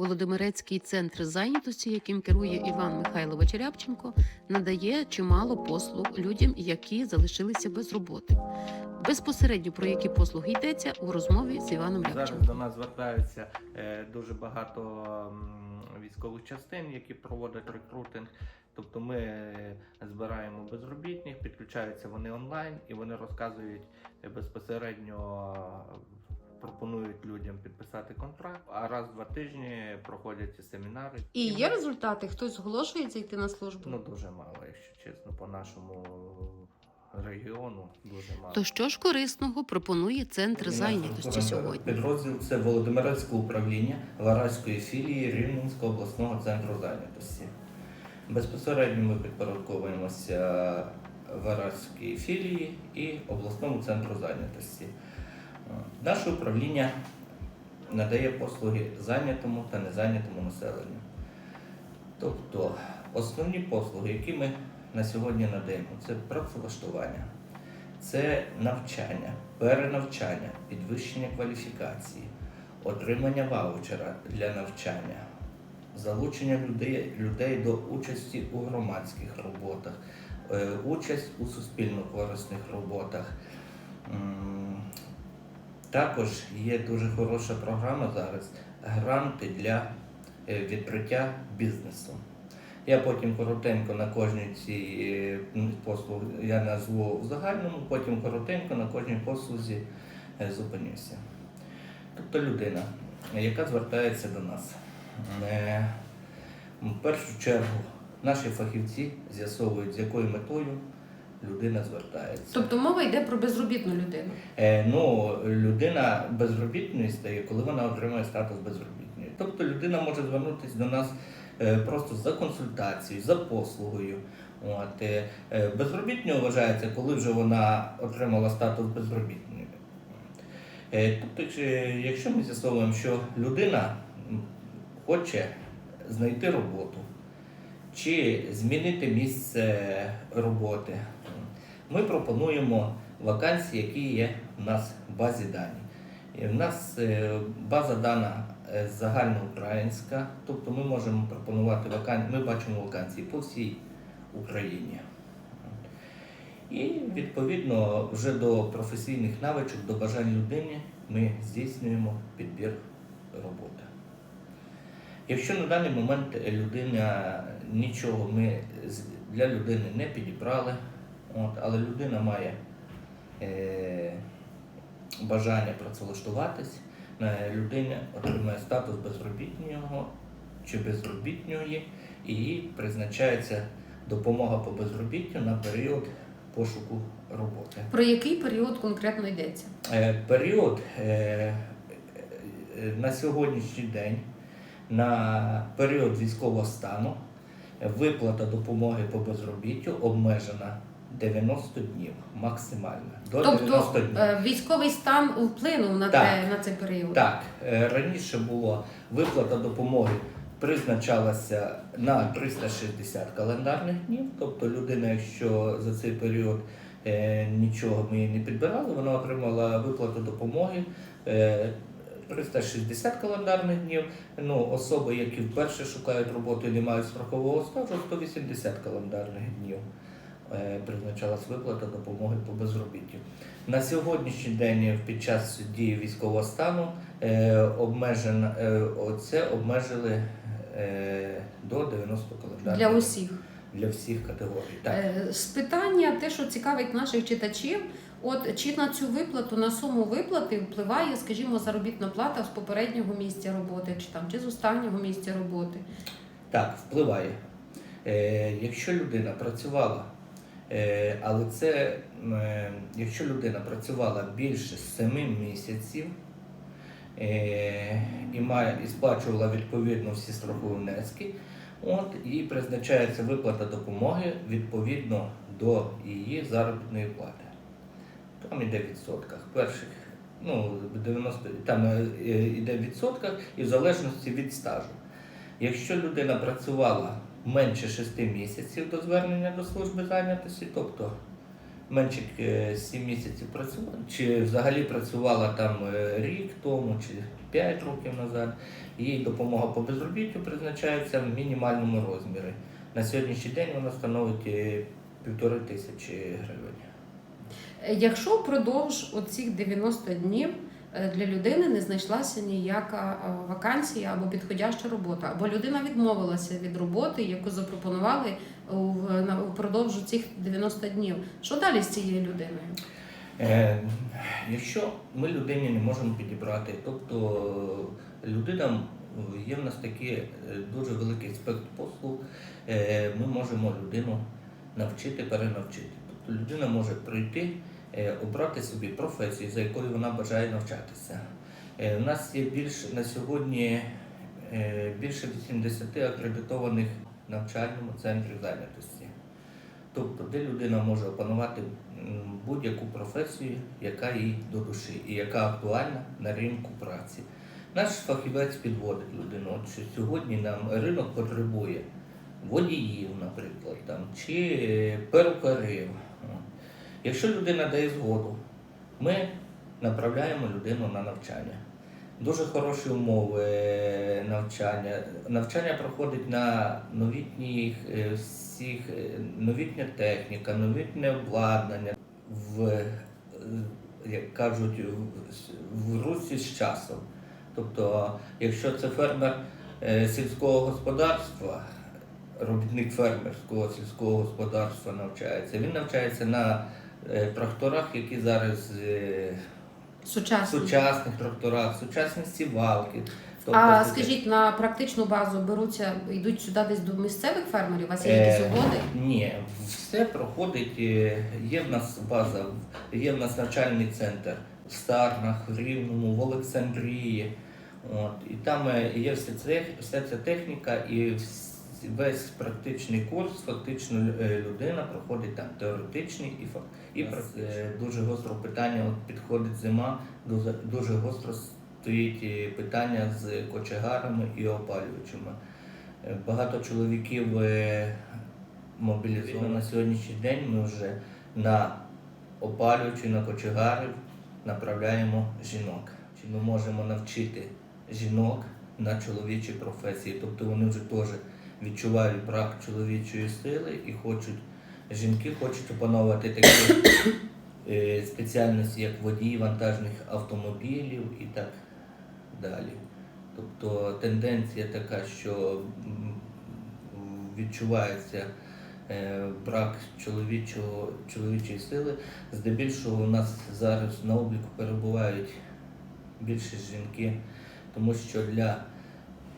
Володимирецький центр зайнятості, яким керує Іван Михайлович Рябченко, надає чимало послуг людям, які залишилися без роботи. Безпосередньо про які послуги йдеться у розмові з Іваном Зараз до нас звертаються е, дуже багато військових частин, які проводять рекрутинг. Тобто ми е, збираємо безробітних, підключаються вони онлайн і вони розказують е, безпосередньо. Пропонують людям підписати контракт, а раз в два тижні проходять ці семінари. І є результати? Хтось зголошується йти на службу? Ну дуже мало, якщо чесно, по нашому регіону дуже мало. То що ж корисного пропонує центр зайнятості сьогодні? Підрозділ це Володимирецьке управління Вараської філії Рівненського обласного центру зайнятості. Безпосередньо ми підпорядковуємося Вараській філії і обласному центру зайнятості. Е, Наше управління надає послуги зайнятому та незайнятому населенню. Тобто основні послуги, які ми на сьогодні надаємо, це працевлаштування, це навчання, перенавчання, підвищення кваліфікації, отримання ваучера для навчання, залучення людей, людей до участі у громадських роботах, е, участь у суспільно корисних роботах. Також є дуже хороша програма зараз гранти для е, відкриття бізнесу. Я потім коротенько на кожній цій послуг я назву в загальному, потім коротенько на кожній послузі е, зупинюся. Тобто людина, яка звертається до нас. Е, В першу чергу наші фахівці з'ясовують, з якою метою людина звертається. Тобто мова йде про безробітну людину. Е, ну, людина безробітною стає, коли вона отримує статус безробітної. Тобто людина може звернутися до нас е, просто за консультацією, за послугою. От, е, е, безробітною вважається, коли вже вона отримала статус безробітної. Е, тобто, якщо ми з'ясовуємо, що людина хоче знайти роботу чи змінити місце роботи, ми пропонуємо вакансії, які є в нас в базі дані. І в нас е, база дана е, загальноукраїнська, тобто ми можемо пропонувати вакансії, ми бачимо вакансії по всій Україні. І відповідно вже до професійних навичок, до бажань людини ми здійснюємо підбір роботи. Якщо на даний момент людина нічого ми для людини не підібрали, от, але людина має е, бажання працевлаштуватись, е, людина отримує статус безробітного чи безробітної, і їй призначається допомога по безробіттю на період пошуку роботи. Про який період конкретно йдеться? Е, Період е, е, на сьогоднішній день, на період військового стану, виплата допомоги по безробіттю обмежена 90 днів максимально. До 90 Тобто днів. е, військовий стан вплинув на, Так. те, на цей період. Так, е, раніше було виплата допомоги призначалася на 360 календарних днів. Тобто людина, якщо за цей період е, нічого ми їй не підбирали, вона отримала виплату допомоги. е, 360 календарних днів. Ну, особи, які вперше шукають роботу і не мають страхового стажу, 180 календарних днів призначалась виплата допомоги по безробіттю. На сьогоднішній день під час дії військового стану е, обмежен, е, оце обмежили е, до 90 календарних Для усіх. Для всіх категорій. Так. Е, З питання, те, що цікавить наших читачів, от чи на цю виплату, на суму виплати впливає, скажімо, заробітна плата з попереднього місця роботи, чи там, чи з останнього місця роботи. Так, впливає. Е, якщо людина працювала, е, але це, е, якщо людина працювала більше 7 місяців е, і, має, і сплачувала відповідно всі страхові внески, от, і призначається виплата допомоги відповідно до її заробітної плати. Там йде в відсотках. Перших ну, 90, там е, е, йде в відсотках і в залежності від стажу. Якщо людина працювала менше 6 місяців до звернення до служби зайнятості, тобто менше 7 місяців працювала, чи взагалі працювала там е, рік тому, чи 5 років назад. Їй допомога по безробіттю призначається в мінімальному розмірі. На сьогоднішній день вона становить е, півтори тисячі гривень. Е, Якщо впродовж оцих 90 днів е, для людини не знайшлася ніяка е, вакансія або підходяща робота, або людина відмовилася від роботи, яку запропонували впродовж цих 90 днів, що далі з цією людиною? Е, якщо ми людині не можемо підібрати, тобто е, людина є в нас такий е, дуже великий спектр послуг, е, ми можемо людину навчити, перенавчити. Тобто людина може прийти, е, обрати собі професію, за якою вона бажає навчатися. Е, У нас є більше на сьогодні е, більше 80 акредитованих навчальному центрі зайнятості. Тобто, де людина може опанувати будь-яку професію, яка їй до душі і яка актуальна на ринку праці. Наш фахівець підводить людину. Що сьогодні нам ринок потребує водіїв, наприклад, там, чи е, перукарів. Якщо людина дає згоду, ми направляємо людину на навчання. Дуже хороші умови е, навчання. Навчання проходить на новітніх е, всіх е, новітня техніка, новітнє обладнання в як кажуть, в, русі з часом. Тобто, якщо це фермер сільського господарства, робітник фермерського сільського господарства навчається, він навчається на тракторах, які зараз е, Сучасно. сучасних тракторах, сучасні сівалки. Тобто А це- скажіть, на практичну базу беруться, йдуть сюди десь до місцевих фермерів? У вас є Е, якісь угоди? Ні, все проходить. е, Є в нас база, є в нас навчальний центр в Старнах, в Рівному, в Олександрії. От, і там е, є вся це, вся ця техніка і вс- весь практичний курс, фактично е, людина проходить там теоретичний і фак. І е, дуже гостро питання, от підходить зима, дуже, дуже гостро стоїть е, питання з кочегарами і опалювачами. Багато чоловіків мобілізовано на сьогоднішній день. Ми вже на опалювачі, на кочегарів направляємо жінок. Чи ми можемо навчити жінок на чоловічі професії? Тобто вони вже теж відчувають брак чоловічої сили і хочуть, жінки хочуть опановувати такі е, спеціальності, як водії вантажних автомобілів і так далі. Тобто тенденція така, що відчувається е, брак чоловічого, чоловічої сили. Здебільшого у нас зараз на обліку перебувають більше жінки, тому що для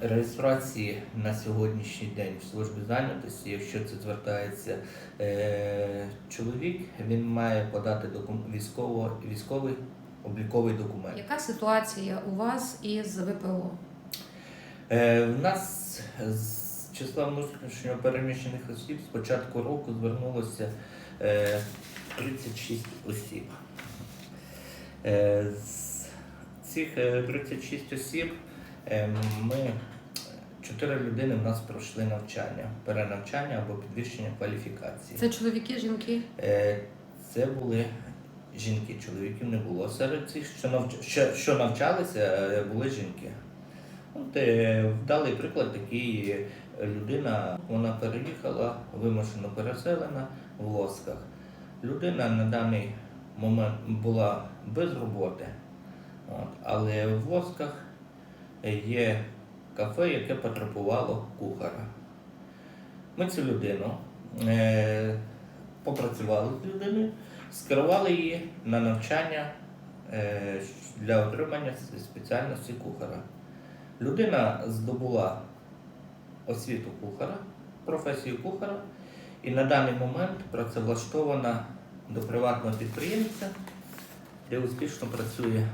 реєстрації на сьогоднішній день в службі зайнятості, якщо це звертається е, чоловік, він має подати докум, військово, військовий обліковий документ. Яка ситуація у вас із ВПО? Е, в нас з числа внутрішньо переміщених осіб з початку року звернулося е, 36 осіб. Е, з цих е, 36 осіб е, ми 4 людини в нас пройшли навчання, перенавчання або підвищення кваліфікації. Це чоловіки, жінки? Е, Це були жінки, чоловіків не було. Серед цих, що, навч... що, навчалися, е, були жінки. От, е, вдалий приклад такий людина, вона переїхала, вимушено переселена в Лосках. Людина на даний момент була без роботи, от, але в Лосках є кафе, яке потребувало кухара. Ми цю людину е, попрацювали з людиною, скерували її на навчання е, для отримання спеціальності кухара. Людина здобула освіту кухара, професію кухара, і на даний момент працевлаштована до приватного підприємця, де успішно працює.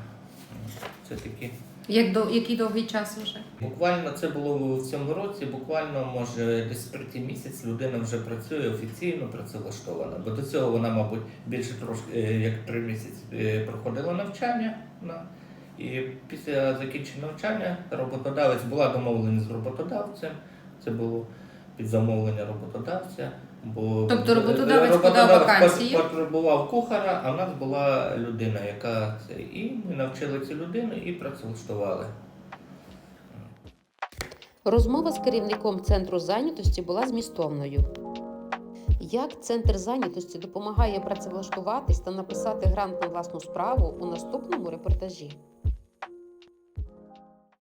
Це такі. Як до який довгий час вже? Буквально це було в цьому році, буквально може десь третій місяць людина вже працює офіційно працевлаштована. Бо до цього вона, мабуть, більше трошки е, як три місяці е, проходила навчання. на- І після закінчення навчання роботодавець була домовленість з роботодавцем. Це було під замовлення роботодавця. Бо Тобто роботодавець роботодавець подав вакансію? потребував кухара, а в нас була людина, яка це. І ми навчили цю людину і працевлаштували. Розмова з керівником центру зайнятості була змістовною. Як центр зайнятості допомагає працевлаштуватись та написати грант на власну справу у наступному репортажі?